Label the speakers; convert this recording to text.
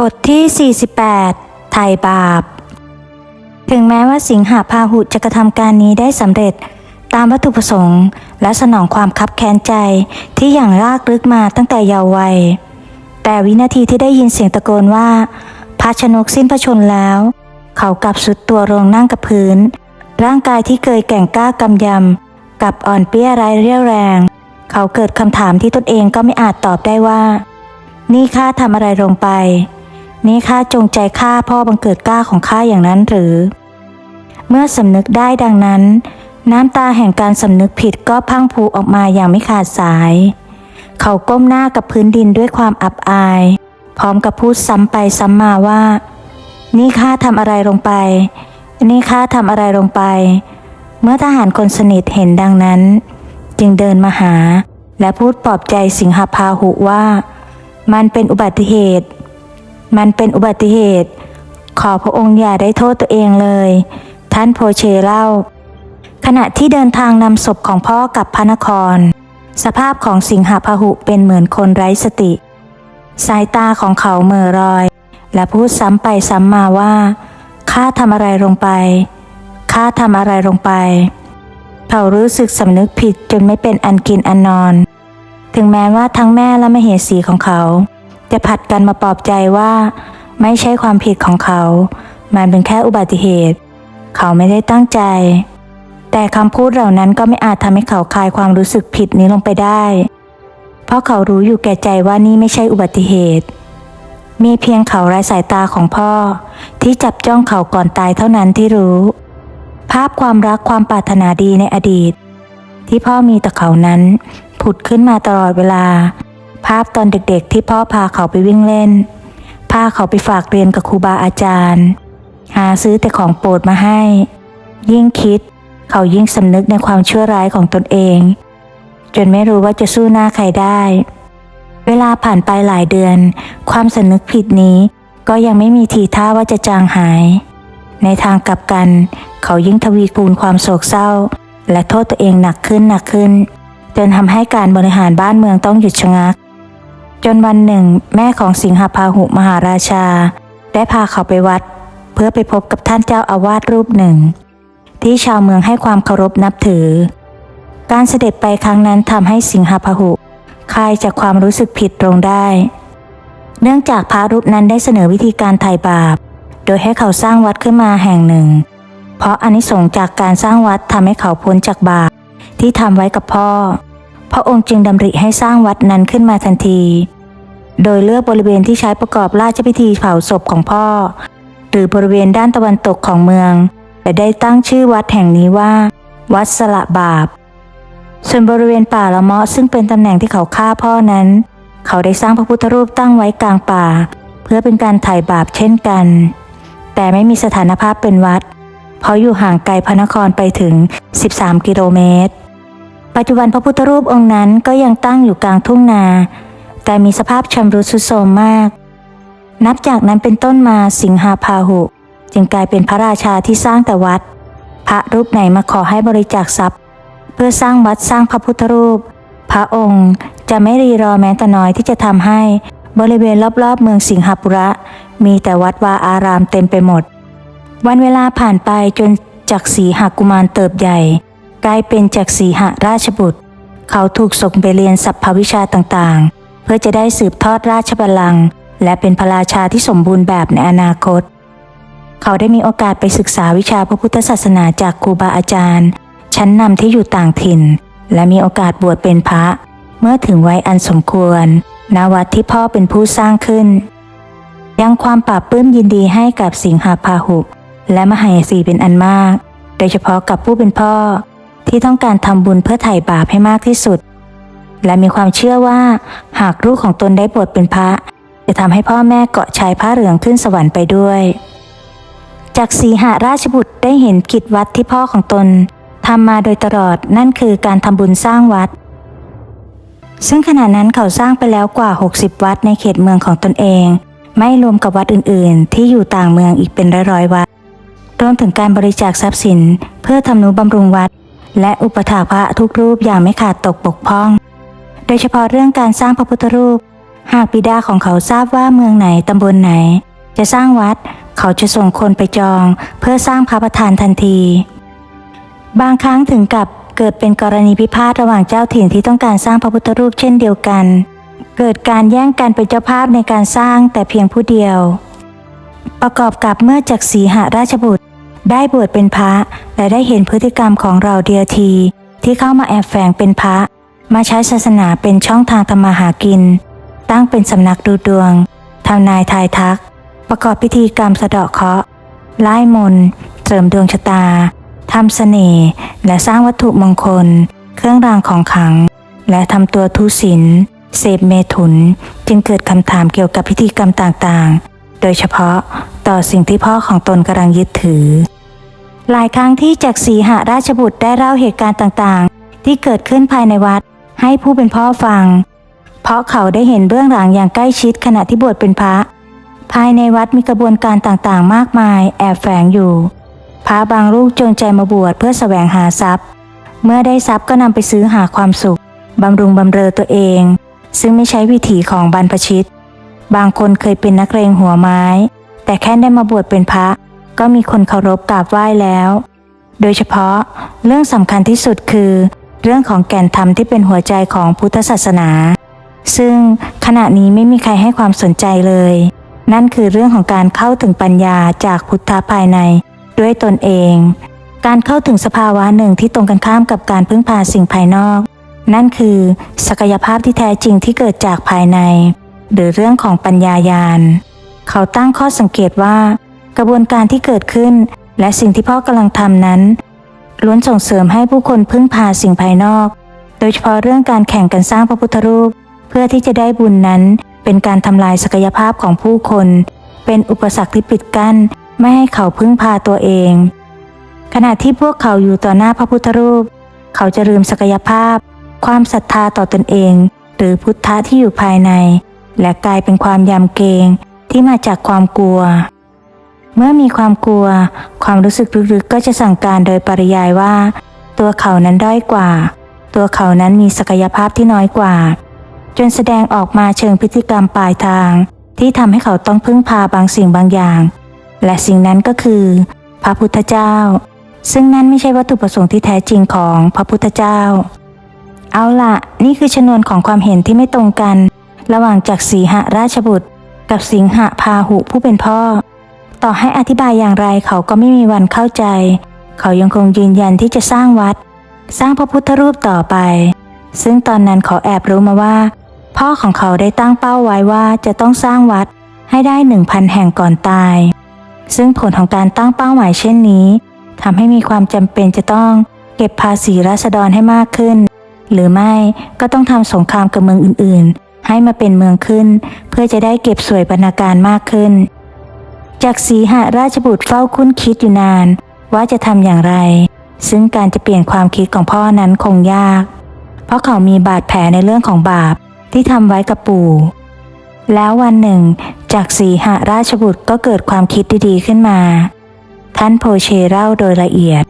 Speaker 1: บทที่ 48 ไถ่บาป ถึงแม้ว่าสิงหาพาหุจะกระทำการนี้ได้สำเร็จตามวัตถุประสงค์และสนองความคับแค้นใจที่อย่างรากลึกมาตั้งแต่เยาว์วัย แต่วินาทีที่ได้ยินเสียงตะโกนว่าพาชนกสิ้นพระชนแล้ว เขากลับสุดตัวลงนั่งกับพื้น ร่างกายที่เคยแก่งกล้ากำยำกลับอ่อนเปี้ยไร้เรี่ยวแรง เขาเกิดคำถามที่ตนเองก็ไม่อาจตอบได้ว่า นี่ข้าทำอะไรลงไป นี่ข้าจงใจฆ่าพ่อบังเกิดกล้าของข้าอย่างนั้นหรือ เมื่อสำนึกได้ดังนั้น น้ำตาแห่งการสำนึกผิดก็พังพูออกมาอย่างไม่ขาดสาย เขาก้มหน้ากับพื้นดินด้วยความอับอาย พร้อมกับพูดซ้ำไปซ้ำมาว่า นี่ข้าทำอะไรลงไป นี่ข้าทำอะไรลงไป เมื่อทหารคนสนิทเห็นดังนั้น จึงเดินมาหา และพูดปลอบใจสิงหาพาหุว่า มันเป็นอุบัติเหตุ มันเป็นอุบัติเหตุ ขอพระองค์อย่าได้โทษตัวเองเลย ท่านโพเชเล่า ขณะที่เดินทางนำศพของพ่อกลับพระนคร สภาพของสิงหพหุเป็นเหมือนคนไร้สติ สายตาของเขาเหม่อรอย และพูดซ้ำไปซ้ำมาว่าข้าทำอะไรลงไปข้าทำอะไรลงไป เขารู้สึกสำนึกผิดจนไม่เป็นอันกินอันนอน ถึงแม้ว่าทั้งแม่และมเหสีของเขา จะผัดกันมาปลอบใจว่า ไม่ใช่ความผิดของเขา มันเป็นแค่อุบัติเหตุ เขาไม่ได้ตั้งใจ แต่คำพูดเหล่านั้นก็ไม่อาจทำให้เขาคลายความรู้สึกผิดนี้ลงไปได้ เพราะเขารู้อยู่แก่ใจว่านี่ไม่ใช่อุบัติเหตุ มีเพียงเขาและสายตาของพ่อ ที่จับจ้องเขาก่อนตายเท่านั้นที่รู้ ภาพความรักความปรารถนาดีในอดีต ที่พ่อมีต่อเขานั้นผุดขึ้นมาตลอดเวลา ภาพตอนเด็กๆที่พ่อพาเขาไปวิ่งเล่น พาเขาไปฝากเรียนกับครูบาอาจารย์ หาซื้อแต่ของโปรดมาให้ ยิ่งคิด เขายิ่งสำนึกในความชั่วร้ายของตนเอง จนไม่รู้ว่าจะสู้หน้าใครได้ เวลาผ่านไปหลายเดือน ความสำนึกผิดนี้ก็ยังไม่มีทีท่าว่าจะจางหาย ในทางกลับกัน เขายิ่งทวีคูณความโศกเศร้า และโทษตัวเองหนักขึ้นหนักขึ้นจนทำให้การบริหารบ้านเมืองต้องหยุดชะงัก จนวันหนึ่ง แม่ของสิงหพาหุมหาราชา ได้พาเขาไปวัด เพื่อไปพบกับท่านเจ้าอาวาสรูปหนึ่ง ที่ชาวเมืองให้ความเคารพนับถือ การเสด็จไปครั้งนั้นทำให้สิงหพาหุคลายจากความรู้สึกผิดลงได้ เนื่องจากพระรูปนั้นได้เสนอวิธีการไถ่บาป โดยให้เขาสร้างวัดขึ้นมาแห่งหนึ่ง เพราะอนิสงส์จากการสร้างวัดทำให้เขาพ้นจากบาปที่ทำไว้กับพ่อ พระองค์จึงดำริให้สร้างวัดนั้นขึ้นมาทันที โดยเลือกบริเวณที่ใช้ประกอบราชพิธีเผาศพของพ่อ หรือบริเวณด้านตะวันตกของเมือง และได้ตั้งชื่อวัดแห่งนี้ว่า วัดสละบาป ส่วนบริเวณป่าละเมาะซึ่งเป็นตำแหน่งที่เขาฆ่าพ่อนั้น เขาได้สร้างพระพุทธรูปตั้งไว้กลางป่า เพื่อเป็นการไถ่บาปเช่นกัน แต่ไม่มีสถานภาพเป็นวัด เพราะอยู่ห่างไกลพระนครไปถึง 13 กิโลเมตร ปัจจุบันพระพุทธรูปองค์นั้นก็ยังตั้งอยู่กลางทุ่งนา แต่มีสภาพชำรุดทรุดโทรมมาก นับจากนั้นเป็นต้นมาสิงหาพาหุ จึงกลายเป็นพระราชาที่สร้างแต่วัด พระรูปไหนมาขอให้บริจาคทรัพย์ เพื่อสร้างวัดสร้างพระพุทธรูป พระองค์จะไม่รีรอแม้แต่น้อยที่จะทำให้บริเวณรอบๆ เมืองสิงหปุระ มีแต่วัดวาอารามเต็มไปหมด วันเวลาผ่านไปจนจากสีหกุมารเติบใหญ่ กลายเป็นจากสีหราชบุตร เขาถูกส่งไปเรียนสัพพวิชาต่างๆ เพื่อจะได้สืบทอดราชบัลลังก์และเป็นพระราชาที่สมบูรณ์แบบในอนาคต เขาได้มีโอกาสไปศึกษาวิชาพระพุทธศาสนาจากครูบาอาจารย์ ชั้นนำที่อยู่ต่างถิ่น และมีโอกาสบวชเป็นพระ เมื่อถึงวัยอันสมควรณวัดที่พ่อเป็นผู้สร้างขึ้น ยังความปราบปลื้มยินดีให้กับสิงหาพาหุ และมหายสีเป็นอันมาก โดยเฉพาะกับผู้เป็นพ่อ ที่ต้องการทำบุญเพื่อไถ่บาปให้มากที่สุด และมีความเชื่อว่า หากลูกของตนได้บวชเป็นพระ จะทำให้พ่อแม่เกาะชายผ้าเหลืองขึ้นสวรรค์ไปด้วย จากสีหาราชบุตรได้เห็นกิจวัดที่พ่อของตนทำมาโดยตลอดนั่นคือการทำบุญสร้างวัด ซึ่งขณะนั้นเขาสร้างไปแล้วกว่า 60 วัดในเขตเมืองของตนเอง ไม่รวมกับวัดอื่นๆ ที่อยู่ต่างเมืองอีกเป็นร้อยๆวัดรวมถึงการบริจาคทรัพย์สินเพื่อทำนุบำรุงวัด และอุปถาพระทุกรูปอย่างไม่ขาดตกบกพร่อง โดยเฉพาะเรื่องการสร้างพระพุทธรูป หากบิดาของเขาทราบว่าเมืองไหนตำบลไหน จะสร้างวัด เขาจะส่งคนไปจอง เพื่อสร้างพระประธานทันที บางครั้งถึงกับเกิดเป็นกรณีพิพาทระหว่างเจ้าถิ่นที่ต้องการสร้างพระพุทธรูปเช่นเดียวกัน เกิดการแย่งกันเป็นเจ้าภาพในการสร้างแต่เพียงผู้เดียว ประกอบกับเมื่อจักรีหราชบุตร ได้บวชเป็นพระ และได้เห็นพฤติกรรมของเราเดียที ที่เข้ามาแอบแฝงเป็นพระ มาใช้ศาสนาเป็นช่องทางทำมาหากิน ตั้งเป็นสำนักดูดวงทำนายทายทัก ประกอบพิธีกรรมสะเดาะเคราะห์ไล่มนเสริมดวงชะตาทำเสน่ห์และสร้างวัตถุมงคล เครื่องรางของขลัง และทำตัวทุศิลเสพเมถุนจึงเกิดคำถามเกี่ยวกับพิธีกรรมต่างๆ โดยเฉพาะต่อสิ่งที่พ่อของตนกำลังยึดถือ หลายครั้งที่จักรีหราชบุตรได้เล่าเหตุการณ์ต่างๆ ที่เกิดขึ้นภายในวัดให้ผู้เป็นพ่อฟัง เพราะเขาได้เห็นเบื้องหลังอย่างใกล้ชิดขณะที่บวชเป็นพระ ภายในวัดมีกระบวนการต่างๆ มากมายแอบแฝงอยู่ พระบางรูปจงใจมาบวชเพื่อแสวงหาทรัพย์ เมื่อได้ทรัพย์ก็นำไปซื้อหาความสุขบำรุงบำเรอตัวเอง ซึ่งไม่ใช้วิถีของบรรพชิต บางคนเคยเป็นนักเลงหัวไม้ แต่แค่ได้มาบวชเป็นพระ ก็มีคนเคารพกราบไหว้แล้ว โดยเฉพาะเรื่องสำคัญที่สุดคือ เรื่องของแก่นธรรมที่เป็นหัวใจของพุทธศาสนา ซึ่งขณะนี้ไม่มีใครให้ความสนใจเลย นั่นคือเรื่องของการเข้าถึงปัญญาจากพุทธะภายในด้วยตนเอง การเข้าถึงสภาวะหนึ่งที่ตรงกันข้ามกับการพึ่งพาสิ่งภายนอก นั่นคือศักยภาพที่แท้จริงที่เกิดจากภายใน หรือเรื่องของปัญญายาณเขาตั้งข้อสังเกตว่า กระบวนการที่เกิดขึ้น และสิ่งที่พ่อกำลังทำนั้น ล้วนส่งเสริมให้ผู้คนพึ่งพาสิ่งภายนอก โดยเฉพาะเรื่องการแข่งกันสร้างพระพุทธรูป เพื่อที่จะได้บุญนั้น เป็นการทำลายศักยภาพของผู้คน เป็นอุปสรรคที่ปิดกั้น ไม่ให้เขาพึ่งพาตัวเอง ขณะที่พวกเขาอยู่ต่อหน้าพระพุทธรูป เขาจะลืมศักยภาพ ความศรัทธาต่อตนเอง หรือพุทธะที่อยู่ภายใน และกลายเป็นความยำเกรงที่มาจากความกลัว เมื่อมีความกลัว ความรู้สึกลึกๆ ก็จะสั่งการโดยปริยายว่า ตัวเขานั้นด้อยกว่า ตัวเขานั้นมีศักยภาพที่น้อยกว่า จนแสดงออกมาเชิงพฤติกรรมปลายทาง ที่ทำให้เขาต้องพึ่งพาบางสิ่งบางอย่าง และสิ่งนั้นก็คือ พระพุทธเจ้า ซึ่งนั่นไม่ใช่วัตถุประสงค์ที่แท้จริงของพระพุทธเจ้า เอาล่ะนี่คือชนวนของความเห็นที่ไม่ตรงกัน ระหว่างจากสีหราชบุตร กับสิงหะพาหุผู้เป็นพ่อ ต่อให้อธิบายอย่างไรเขาก็ไม่มีวันเข้าใจ เขายังคงยืนยันที่จะสร้างวัด สร้างพระพุทธรูปต่อไป ซึ่งตอนนั้นเขาแอบรู้มาว่า พ่อของเขาได้ตั้งเป้าไว้ว่าจะต้องสร้างวัดให้ได้หนึ่งพันแห่งก่อนตาย ซึ่งผลของการตั้งเป้าหมายเช่นนี้ทำให้มีความจำเป็นจะต้องเก็บภาษีราษฎรให้มากขึ้น หรือไม่ก็ต้องทำสงครามกับเมืองอื่นๆ ให้มาเป็นเมืองขึ้น เพื่อจะได้เก็บสวยบรรณาการมากขึ้น จากสีหราชบุตรเฝ้าคุ้นคิดอยู่นาน ว่าจะทำอย่างไร ซึ่งการจะเปลี่ยนความคิดของพ่อนั้นคงยาก เพราะเขามีบาดแผลในเรื่องของบาปที่ทำไว้กับปู่ แล้ววันหนึ่ง จากสีหราชบุตรก็เกิดความคิดดีๆขึ้นมา ท่านโพเชเล่าโดยละเอียด